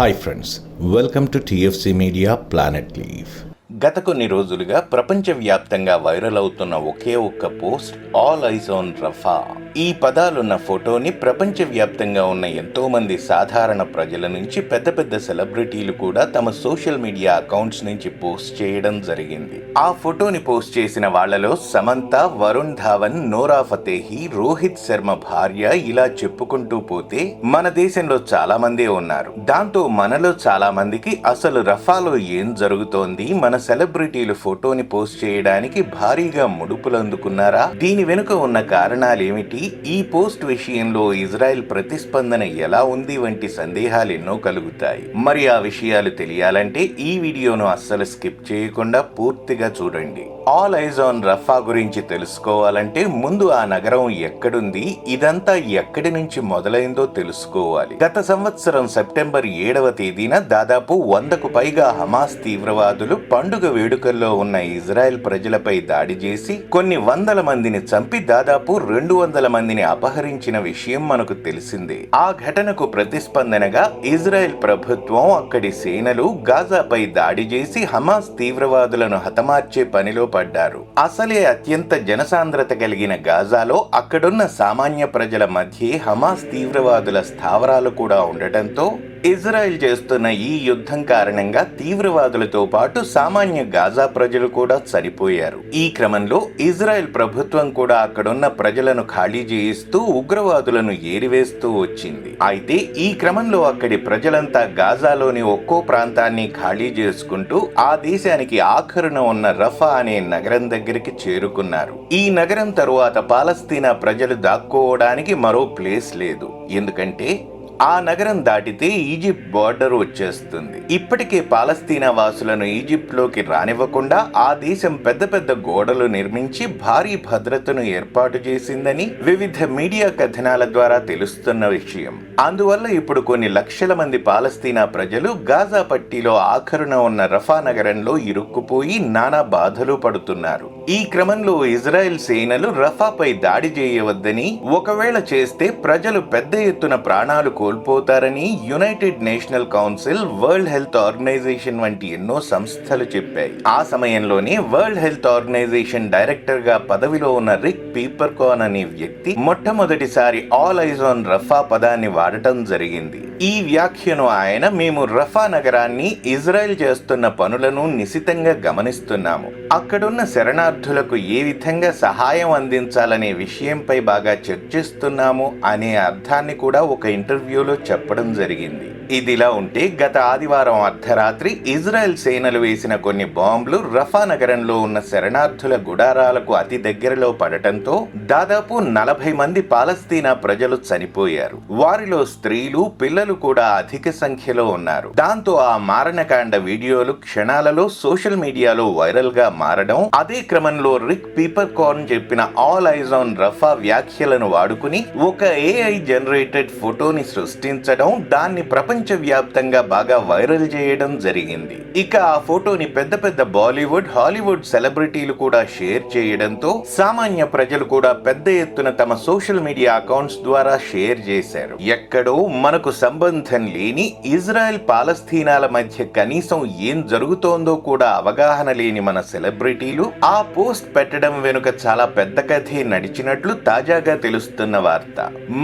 Hi friends, welcome to TFC Media Planet Leaf. గత కొన్ని రోజులుగా ప్రపంచవ్యాప్తంగా వైరల్ అవుతున్న ఒకే ఒక్క పోస్ట్ ఆల్ ఐజోన్ ఆన్ రఫా. ఈ పదాలున్న ఫోటోని ప్రపంచవ్యాప్తంగా ఉన్న ఎంతో మంది సాధారణ ప్రజల నుంచి పెద్ద పెద్ద సెలబ్రిటీలు కూడా తమ సోషల్ మీడియా అకౌంట్స్ నుంచి పోస్ట్ చేయడం జరిగింది. ఆ ఫోటోని పోస్ట్ చేసిన వాళ్ళలో సమంత వరుణ్ ధావన్ నోరా ఫతేహి రోహిత్ శర్మ భార్య ఇలా చెప్పుకుంటూ పోతే మన దేశంలో చాలా మందే ఉన్నారు. దాంతో మనలో చాలా మందికి అసలు రఫాలో ఏం జరుగుతోంది మన సెలబ్రిటీలు ఫోటోని పోస్ట్ చేయడానికి భారీగా ముడుపులు అందుకున్నారా దీని వెనుక ఉన్న కారణాలేమిటి? ఈ పోస్ట్ విషయంలో ఇజ్రాయెల్ ప్రతిస్పందన ఎలా ఉంది వంటి సందేహాలు ఎన్నో కలుగుతాయి. మరి ఆ విషయాలు తెలియాలంటే ఈ వీడియోను అస్సలు స్కిప్ చేయకుండా పూర్తిగా చూడండి. ఆల్ ఐజ్ ఆన్ రఫా గురించి తెలుసుకోవాలంటే ముందు ఆ నగరం ఎక్కడుంది? ఇదంతా ఎక్కడి నుంచి మొదలైందో తెలుసుకోవాలి. గత సంవత్సరం సెప్టెంబర్ ఏడవ తేదీన దాదాపు వందకు పైగా హమాస్ తీవ్రవాదులు పండు పండుగ వేడుకల్లో ఉన్న ఇజ్రాయెల్ ప్రజలపై దాడి చేసి కొన్ని వందల మందిని చంపి దాదాపు రెండు వందల మందిని అపహరించిన విషయం మనకు తెలిసిందే. ఆ ఘటనకు ప్రతిస్పందనగా ఇజ్రాయెల్ ప్రభుత్వం అక్కడి సేనలు గాజాపై దాడి చేసి హమాస్ తీవ్రవాదులను హతమార్చే పనిలో పడ్డారు. అసలే అత్యంత జనసాంద్రత కలిగిన గాజాలో అక్కడున్న సామాన్య ప్రజల మధ్య హమాస్ తీవ్రవాదుల స్థావరాలు కూడా ఉండటంతో ఇజ్రాయెల్ చేస్తున్న ఈ యుద్ధం కారణంగా తీవ్రవాదులతో పాటు సామాన్య గాజా ప్రజలు కూడా చనిపోయారు. ఈ క్రమంలో ఇజ్రాయెల్ ప్రభుత్వం కూడా అక్కడున్న ప్రజలను ఖాళీ చేయిస్తూ ఉగ్రవాదులను ఏరివేస్తూ వచ్చింది. అయితే ఈ క్రమంలో అక్కడి ప్రజలంతా గాజాలోని ఒక్కో ప్రాంతాన్ని ఖాళీ చేసుకుంటూ ఆ దేశానికి ఆఖరున ఉన్న రఫా అనే నగరం దగ్గరికి చేరుకున్నారు. ఈ నగరం తరువాత పాలస్తీనా ప్రజలు దాక్కోవడానికి మరో ప్లేస్ లేదు. ఎందుకంటే ఆ నగరం దాటితే ఈజిప్ట్ బార్డర్ వచ్చేస్తుంది. ఇప్పటికే పాలస్తీనా వాసులను ఈజిప్ట్లోకి రానివ్వకుండా ఆ దేశం పెద్ద పెద్ద గోడలు నిర్మించి భారీ భద్రతను ఏర్పాటు చేసిందని వివిధ మీడియా కథనాల ద్వారా తెలుస్తున్న విషయం. అందువల్ల ఇప్పుడు కొన్ని లక్షల మంది పాలస్తీనా ప్రజలు గాజా పట్టీలో ఆఖరున ఉన్న రఫా నగరంలో ఇరుక్కుపోయి నానా బాధలు పడుతున్నారు. ఈ క్రమంలో ఇజ్రాయెల్ సేనలు రఫాపై దాడి చేయవద్దని ఒకవేళ చేస్తే ప్రజలు పెద్ద ఎత్తున ప్రాణాలు కోల్పోతారని united national council world health organization వంటి ఎన్నో సంస్థలు చెప్పాయి. ఆ సమయంలోనే వరల్డ్ హెల్త్ ఆర్గనైజేషన్ డైరెక్టర్గా పదవిలో ఉన్న రిక్ పీపర్కాన్ అనే వ్యక్తి మొట్టమొదటిసారి ఆల్ ఐజ్ ఆన్ రఫా పదాన్ని వాడటం జరిగింది. ఈ వ్యాఖ్యను ఆయన మేము రఫా నగరాన్ని ఇజ్రాయెల్ చేస్తున్న పనులను నిశితంగా గమనిస్తున్నాము. అక్కడున్న విద్యార్థులకు ఏ విధంగా సహాయం అందించాలనే విషయంపై బాగా చర్చిస్తున్నాము అనే అర్థాన్ని కూడా ఒక ఇంటర్వ్యూలో చెప్పడం జరిగింది. ఇదిలా ఉంటే గత ఆదివారం అర్ధరాత్రి ఇజ్రాయెల్ సేనలు వేసిన కొన్ని బాంబులు రఫా నగరంలో ఉన్న శరణార్థుల గుడారాలకు అతి దగ్గరలో పడటంతో దాదాపు నలభై మంది పాలస్తీనా ప్రజలు చనిపోయారు. వారిలో స్త్రీలు పిల్లలు కూడా అధిక సంఖ్యలో ఉన్నారు. దాంతో ఆ మారణకాండ వీడియోలు క్షణాలలో సోషల్ మీడియాలో వైరల్గా మారడం అదే క్రమంలో రిక్ పీపర్ కార్న్ చెప్పిన ఆల్ ఐజ్ ఆన్ రఫా వ్యాఖ్యలను వాడుకుని ఒక ఏఐ జనరేటెడ్ ఫోటోని సృష్టించడం దాన్ని ప్రపంచవ్యాప్తంగా బాగా వైరల్ చేయడం జరిగింది. ఇక ఆ ఫోటోని పెద్ద పెద్ద బాలీవుడ్ హాలీవుడ్ సెలబ్రిటీలు కూడా షేర్ చేయడంతో సామాన్య ప్రజలు కూడా పెద్ద ఎత్తున తమ సోషల్ మీడియా అకౌంట్స్ ద్వారా షేర్ చేశారు. ఎక్కడో మనకు సంబంధం లేని ఇజ్రాయెల్ పాలస్తీనాల మధ్య కనీసం ఏం జరుగుతోందో కూడా అవగాహన లేని మన సెలబ్రిటీలు ఆ పోస్ట్ పెట్టడం వెనుక చాలా పెద్ద కథే నడిచినట్లు తాజాగా తెలుస్తున్న వార్త.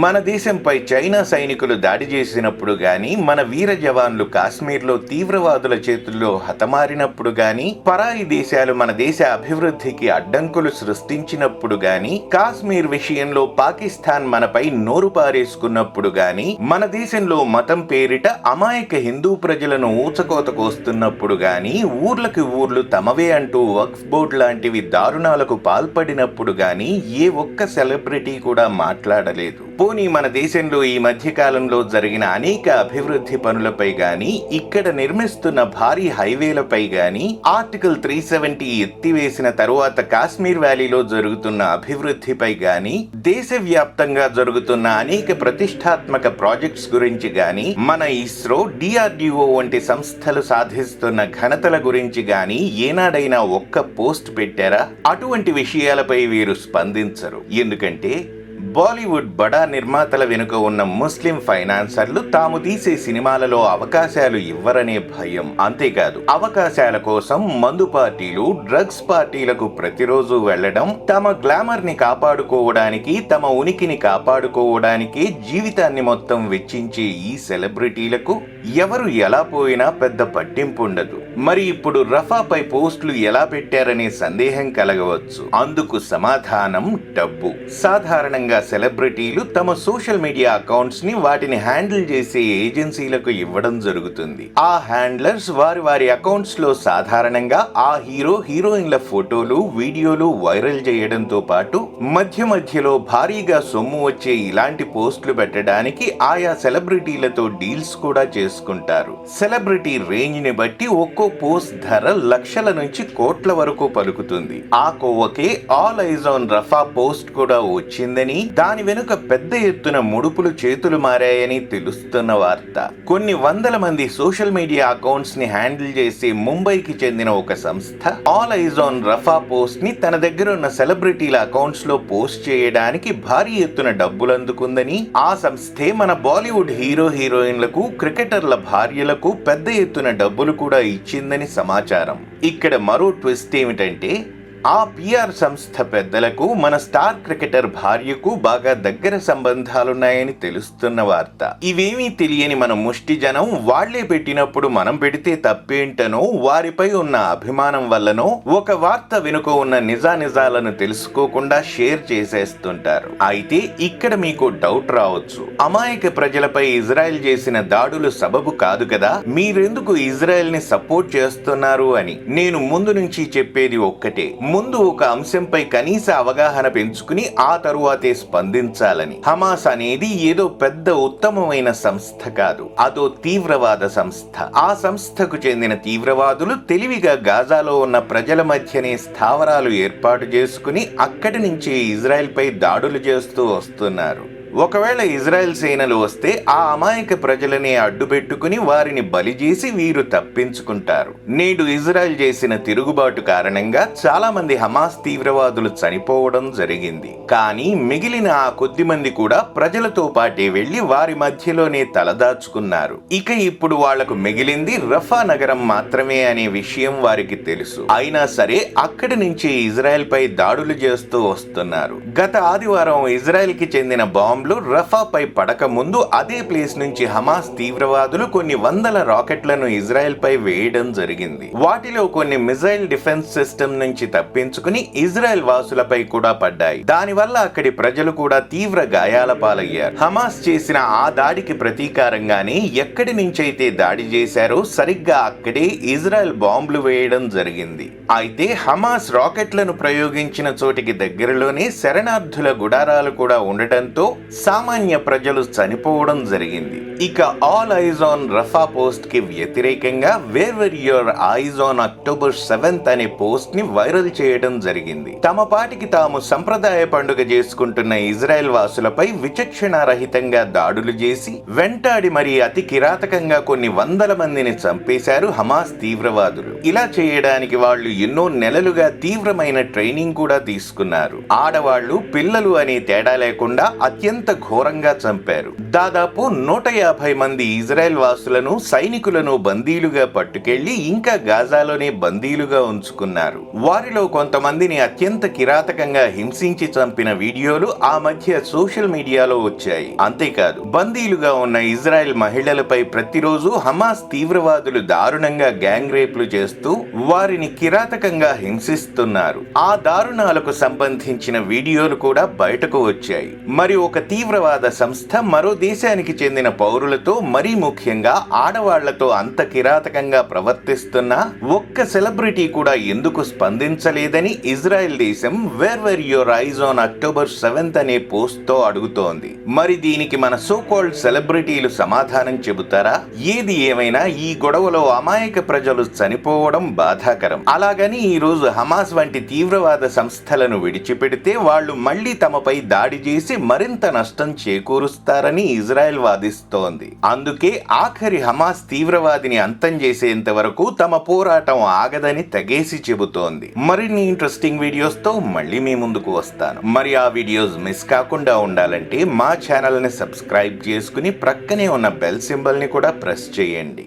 మన దేశంపై చైనా సైనికులు దాడి చేసినప్పుడు గాని మన వీర జవాన్లు కాశ్మీర్లో తీవ్రవాదుల చేతుల్లో హతమారినప్పుడు గాని పరాయి దేశాలు మన దేశ అభివృద్ధికి అడ్డంకులు సృష్టించినప్పుడు గాని కాశ్మీర్ విషయంలో పాకిస్తాన్ మనపై నోరు పారేసుకున్నప్పుడు గాని మన దేశంలో మతం పేరిట అమాయక హిందూ ప్రజలను ఊచకోత కోస్తున్నప్పుడు గాని ఊర్లకి ఊర్లు తమవే అంటూ వక్ఫ్ బోర్డ్ లాంటివి దారుణాలకు పాల్పడినప్పుడు గాని ఏ ఒక్క సెలబ్రిటీ కూడా మాట్లాడలేదు. పోనీ మన దేశంలో ఈ మధ్య కాలంలో జరిగిన అనేక అభివృద్ధి పనులపై గాని ఇక్కడ నిర్మిస్తున్న భారీ హైవేలపై గాని ఆర్టికల్ త్రీ సెవెంటీ ఎత్తివేసిన తరువాత కాశ్మీర్ వ్యాలీలో జరుగుతున్న అభివృద్ధిపై గాని దేశవ్యాప్తంగా జరుగుతున్న అనేక ప్రతిష్టాత్మక ప్రాజెక్ట్స్ గురించి గాని మన ఇస్రో డిఆర్డిఓ వంటి సంస్థలు సాధిస్తున్న ఘనతల గురించి గాని ఏనాడైనా ఒక్క పోస్ట్ పెట్టారా? అటువంటి విషయాలపై వీరు స్పందించరు. ఎందుకంటే బాలీవుడ్ బడా నిర్మాతల వెనుక ఉన్న ముస్లిం ఫైనాన్సర్లు తాము తీసే సినిమాలలో అవకాశాలు ఇవ్వరనే భయం. అంతేకాదు అవకాశాల కోసం మందు పార్టీలు డ్రగ్స్ పార్టీలకు ప్రతిరోజు వెళ్ళడం తమ గ్లామర్ని కాపాడుకోవడానికి తమ ఉనికిని కాపాడుకోవడానికి జీవితాన్ని మొత్తం వెచ్చించే ఈ సెలబ్రిటీలకు ఎవరు ఎలా పోయినా పెద్ద పట్టింపు ఉండదు మరి ఇప్పుడు రఫాపై పోస్టులు ఎలా పెట్టారనే సందేహం కలగవచ్చు. అందుకు సమాధానం డబ్బు. సాధారణంగా సెలబ్రిటీలు తమ సోషల్ మీడియా అకౌంట్స్ని వాటిని హ్యాండిల్ చేసే ఏజెన్సీలకు ఇవ్వడం జరుగుతుంది. ఆ హ్యాండ్లర్స్ వారి వారి అకౌంట్స్లో సాధారణంగా ఆ హీరో హీరోయిన్ల ఫోటోలు వీడియోలు వైరల్ చేయడంతో పాటు మధ్య మధ్యలో భారీగా సొమ్ము వచ్చే ఇలాంటి పోస్టులు పెట్టడానికి ఆయా సెలబ్రిటీలతో డీల్స్ కూడా చేసుకుంటారు. సెలబ్రిటీ రేంజ్ని బట్టి ఒక్కో పోస్ట్ ధర లక్షల నుంచి కోట్ల వరకు పలుకుతుంది. ఆ కోవకే all eyes on Rafah post కూడా వచ్చిందని దాని వెనుక పెద్ద ఎత్తున ముడుపులు చేతులు మారాయని తెలుస్తున్న వార్త. కొన్ని వందల మంది సోషల్ మీడియా అకౌంట్స్ని హ్యాండిల్ చేసే ముంబైకి చెందిన ఒక సంస్థ ఆల్ ఐజ్ ఆన్ రఫా పోస్ట్ని తన దగ్గర ఉన్న సెలబ్రిటీల అకౌంట్స్లో పోస్ట్ చేయడానికి భారీ ఎత్తున డబ్బులు అందుకుందని ఆ సంస్థే మన బాలీవుడ్ హీరో హీరోయిన్లకు క్రికెటర్ల భార్యలకు పెద్ద ఎత్తున డబ్బులు కూడా ఇచ్చిందని సమాచారం. ఇక్కడ మరో ట్విస్ట్ ఏమిటంటే ఆ పిఆర్ సంస్థ పెద్దలకు మన స్టార్ క్రికెటర్ భార్యకు బాగా దగ్గర సంబంధాలున్నాయని తెలుస్తున్న వార్త. ఇవేమీ తెలియని మన ముష్టి జనం వాళ్ళే పెట్టినప్పుడు మనం పెడితే తప్పేంటనో వారిపై ఉన్న అభిమానం వల్లనో ఒక వార్త వెనుక ఉన్న నిజానిజాలను తెలుసుకోకుండా షేర్ చేసేస్తుంటారు. అయితే ఇక్కడ మీకు డౌట్ రావచ్చు. అమాయక ప్రజలపై ఇజ్రాయెల్ చేసిన దాడులు సబబు కాదు కదా? మీరెందుకు ఇజ్రాయెల్ని సపోర్ట్ చేస్తున్నారు అని? నేను ముందు నుంచి చెప్పేది ఒక్కటే. ముందు ఒక అంశంపై కనీస అవగాహన పెంచుకుని ఆ తరువాతే స్పందించాలని. హమాస్ అనేది ఏదో పెద్ద ఉత్తమమైన సంస్థ కాదు. అదో తీవ్రవాద సంస్థ. ఆ సంస్థకు చెందిన తీవ్రవాదులు తెలివిగా గాజాలో ఉన్న ప్రజల మధ్యనే స్థావరాలు ఏర్పాటు చేసుకుని అక్కడి నుంచి ఇజ్రాయెల్ పై దాడులు చేస్తూ వస్తున్నారు. ఒకవేళ ఇజ్రాయెల్ సేనలు వస్తే ఆ అమాయక ప్రజలని అడ్డుపెట్టుకుని వారిని బలి చేసి వీరు తప్పించుకుంటారు. నేడు ఇజ్రాయెల్ చేసిన తిరుగుబాటు కారణంగా చాలా మంది హమాస్ తీవ్రవాదులు చనిపోవడం జరిగింది. కానీ మిగిలిన ఆ కొద్ది మంది కూడా ప్రజలతో పాటే వెళ్ళి వారి మధ్యలోనే తలదాచుకున్నారు. ఇక ఇప్పుడు వాళ్ళకు మిగిలింది రఫా నగరం మాత్రమే అనే విషయం వారికి తెలుసు. అయినా సరే అక్కడి నుంచి ఇజ్రాయెల్ పై దాడులు చేస్తూ వస్తున్నారు. గత ఆదివారం ఇజ్రాయెల్కి చెందిన బాంబులు రఫాపై పడకముందు అదే ప్లేస్ నుంచి హమాస్ తీవ్రవాదులు కొన్ని వందల రాకెట్లను ఇజ్రాయెల్పై వేయడం జరిగింది. వాటిలో కొన్ని మిజైల్ డిఫెన్స్ సిస్టమ్ నుంచి తప్పించుకుని ఇజ్రాయెల్ వాసులపై కూడా పడ్డాయి. దానివల్ల అక్కడి ప్రజలు కూడా తీవ్ర గాయాల పాలయ్యారు. హమాస్ చేసిన ఆ దాడికి ప్రతీకారంగానే ఎక్కడి నుంచైతే దాడి చేశారో సరిగ్గా అక్కడే ఇజ్రాయెల్ బాంబులు వేయడం జరిగింది. అయితే హమాస్ రాకెట్లను ప్రయోగించిన చోటికి దగ్గరలోనే శరణార్థుల గుడారాలు కూడా ఉండటంతో సామాన్య ప్రజలు చనిపోవడం జరిగింది. ఇక ఆల్ ఐజ్ ఆన్ రఫా పోస్ట్కి వ్యతిరేకంగా where were your eyes on October seventh అనే పోస్ట్ని వైరల్ చేయడం జరిగింది. తమ పాటికి తాము సంప్రదాయ పండుగ చేసుకుంటున్న ఇజ్రాయెల్ వాసులపై విచక్షణారహితంగా దాడులు చేసి వెంటాడి మరి అతి కిరాతకంగా కొన్ని వందల మందిని చంపేశారు హమాస్ తీవ్రవాదులు. ఇలా చేయడానికి వాళ్ళు ఎన్నో నెలలుగా తీవ్రమైన ట్రైనింగ్ కూడా తీసుకున్నారు. ఆడవాళ్ళు పిల్లలు అనే తేడా లేకుండా అత్యంత ఘోరంగా చంపారు. దాదాపు నూట యాభై మంది ఇజ్రాయెల్ వాసులను సైనికులను బందీలుగా పట్టుకెళ్ళి ఇంకా గాజాలోనే బందీలుగా ఉంచుకున్నారు. వారిలో కొంతమందిని అత్యంత కిరాతకంగా హింసించి చంపిన వీడియోలు ఆ మధ్య సోషల్ మీడియాలో వచ్చాయి. అంతేకాదు బందీలుగా ఉన్న ఇజ్రాయెల్ మహిళలపై ప్రతిరోజు హమాస్ తీవ్రవాదులు దారుణంగా గ్యాంగ్ రేపులు చేస్తూ వారిని కిరాతకంగా హింసిస్తున్నారు. ఆ దారుణాలకు సంబంధించిన వీడియోలు కూడా బయటకు వచ్చాయి. మరి ఒక తీవ్రవాద సంస్థ మరో దేశానికి చెందిన పౌరులతో మరీ ముఖ్యంగా ఆడవాళ్ళతో అంత కిరాతకంగా ప్రవర్తిస్తున్న ఒక్క సెలబ్రిటీ కూడా ఎందుకు స్పందించలేదని ఇజ్రాయెల్ దేశం where were your eyes on October seventh అనే పోస్ట్తో అడుగుతోంది. మరి దీనికి మన సో కాల్డ్ సెలబ్రిటీలు సమాధానం చెబుతారా? ఏది ఏమైనా ఈ గొడవలో అమాయక ప్రజలు చనిపోవడం బాధాకరం. అలాగని ఈ రోజు హమాస్ వంటి తీవ్రవాద సంస్థలను విడిచిపెడితే వాళ్ళు మళ్ళీ తమపై దాడి చేసి మరింత నష్టం చేకూరుస్తారని ఇజ్రాయెల్ వాదిస్తోంది. అందుకే ఆఖరి హమాస్ తీవ్రవాదిని అంతం చేసేంత వరకు తమ పోరాటం ఆగదని తెగేసి చెబుతోంది. మరిన్ని ఇంట్రెస్టింగ్ వీడియోస్తో మళ్ళీ మీ ముందుకు వస్తాను. మరి ఆ వీడియోస్ మిస్ కాకుండా ఉండాలంటే మా ఛానల్ని సబ్స్క్రైబ్ చేసుకుని ప్రక్కనే ఉన్న బెల్ సింబల్ని కూడా ప్రెస్ చేయండి.